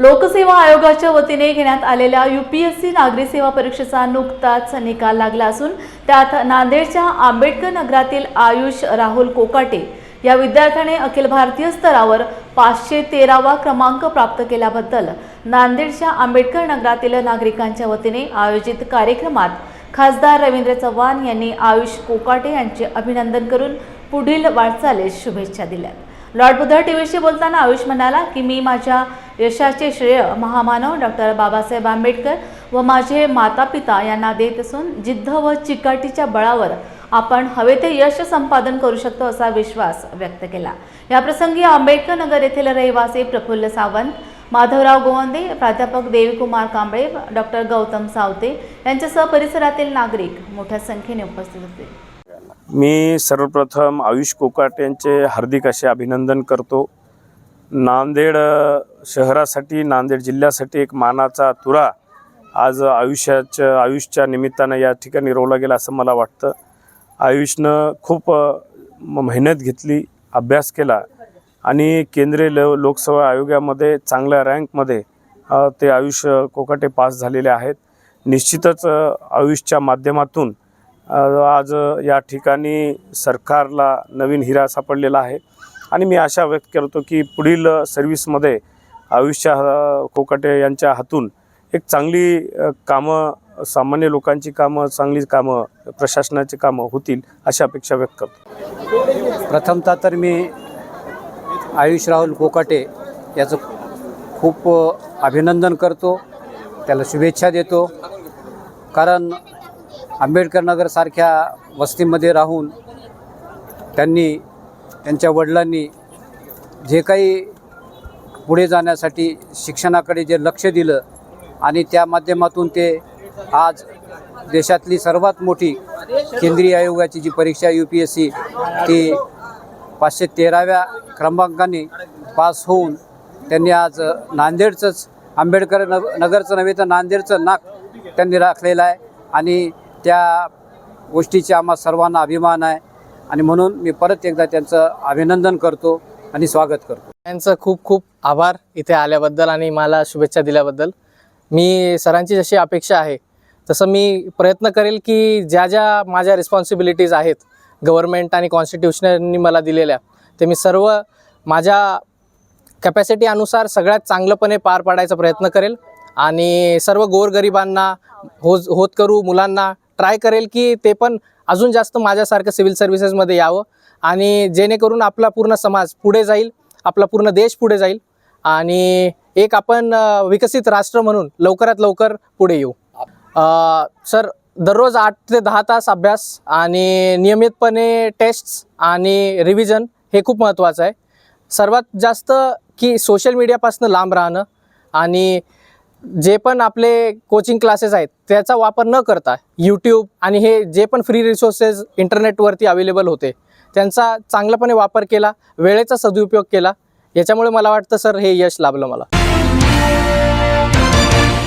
लोकसेवा आयोगाच्या वतीने घेण्यात आलेल्या यू पी एस सी नागरी सेवा परीक्षेचा नुकताच निकाल लागला असून त्यात नांदेडच्या आंबेडकर नगरातील आयुष राहुल कोकाटे या विद्यार्थ्याने अखिल भारतीय स्तरावर पाचशे तेरावा क्रमांक प्राप्त केल्याबद्दल नांदेडच्या आंबेडकर नगरातील नागरिकांच्या वतीने आयोजित कार्यक्रमात खासदार रवींद्र चव्हाण यांनी आयुष कोकाटे यांचे अभिनंदन करून पुढील वाटचालीस शुभेच्छा दिल्या लॉर्ड बुद्धा टीव्हीशी बोलताना आयुष म्हणाला की मी माझ्या यशाचे श्रेय महामानव डॉक्टर बाबासाहेब आंबेडकर व माझे माता पिता यांना देत असून जिद्द व चिकाटीच्या बळावर आपण हवे ते यश संपादन करू शकतो असा विश्वास व्यक्त केला. याप्रसंगी आंबेडकर नगर येथील रहिवासी प्रफुल्ल सावंत माधवराव गोवंदे प्राध्यापक देवीकुमार कांबळे डॉक्टर गौतम सावते यांच्यासह परिसरातील नागरिक मोठ्या संख्येने उपस्थित होते. मी सर्वप्रथम आयुष कोकाट यांचे हार्दिक असे अभिनंदन करतो. नांदेड शहरासाठी नांदेड जिल्ह्यासाठी एक मानाचा तुरा आज आयुष्याच्या आयुषच्या निमित्तानं या ठिकाणी रोवला गेला असं मला वाटतं. आयुषनं खूप मेहनत घेतली अभ्यास केला आणि केंद्रीय लो लोकसेवा आयोगामध्ये चांगल्या रँकमध्ये ते आयुष कोकाटे पास झालेले आहेत. निश्चितच आयुषच्या माध्यमातून आज या ठिकाणी सरकारला नवीन हिरा सापडलेला आहे. आणि मी आशा व्यक्त करतो की पुढील सर्व्हिसमध्ये आयुष्या कोकाटे यांच्या हातून एक चांगली कामं सामान्य लोकांची कामं चांगली कामं प्रशासनाची कामं होतील अशा अपेक्षा व्यक्त करतो. प्रथमतः तर मी आयुष राहुल कोकाटे याचं खूप अभिनंदन करतो. त्याला शुभेच्छा देतो. कारण आंबेडकर नगरसारख्या वस्तीमध्ये राहून त्यांनी त्यांच्या वडिलांनी जे काही पुढे जाण्यासाठी शिक्षणाकडे जे लक्ष दिलं आणि त्या माध्यमातून ते आज देशातली सर्वात मोठी केंद्रीय आयोगाची जी परीक्षा यू पी एस सी ती पाचशे तेराव्या क्रमांकाने पास होऊन त्यांनी आज नांदेडचंच आंबेडकर नग नगरचं नव्हे तर नांदेडचं नाक त्यांनी राखलेलं आहे. आणि त्या गोष्टीचा आम्हा सर्वांना अभिमान आहे. आणि म्हणून मी परत एकदा त्यांचं अभिनंदन करतो आणि स्वागत करतो. त्यांचं खूप खूप आभार इथे आल्याबद्दल आणि मला शुभेच्छा दिल्याबद्दल. मी सरांची जशी अपेक्षा आहे तसं मी प्रयत्न करेल की ज्या ज्या माझ्या रिस्पॉन्सिबिलिटीज आहेत गव्हर्मेंट आणि कॉन्स्टिट्यूशननी मला दिलेल्या ते मी सर्व माझ्या कॅपॅसिटी अनुसार सगळ्यात चांगलंपणे पार पाडायचा प्रयत्न करेल. आणि सर्व गोरगरिबांना होज होत करू मुलांना ट्राय करेल की ते पण अजून जास्त माझ्यासारखं सिव्हिल सर्व्हिसेसमध्ये यावं. आणि जेणेकरून आपला पूर्ण समाज पुढे जाईल आपला पूर्ण देश पुढे जाईल आणि एक आपण विकसित राष्ट्र म्हणून लवकरात लवकर पुढे येऊ. सर दररोज आठ ते दहा तास अभ्यास आणि नियमितपणे टेस्ट्स आणि रिव्हिजन हे खूप महत्त्वाचं आहे. सर्वात जास्त की सोशल मीडियापासून लांब राहणं आणि जे पण आपले कोचिंग क्लासेस आहेत त्याचा वापर न करता यूट्यूब आणि हे जे पण फ्री रिसोर्सेस इंटरनेटवरती अवेलेबल होते त्यांचा चांगल्यापणे वापर केला वेळेचा सदुपयोग केला. याच्यामुळे मला वाटतं सर हे यश लाभलं मला.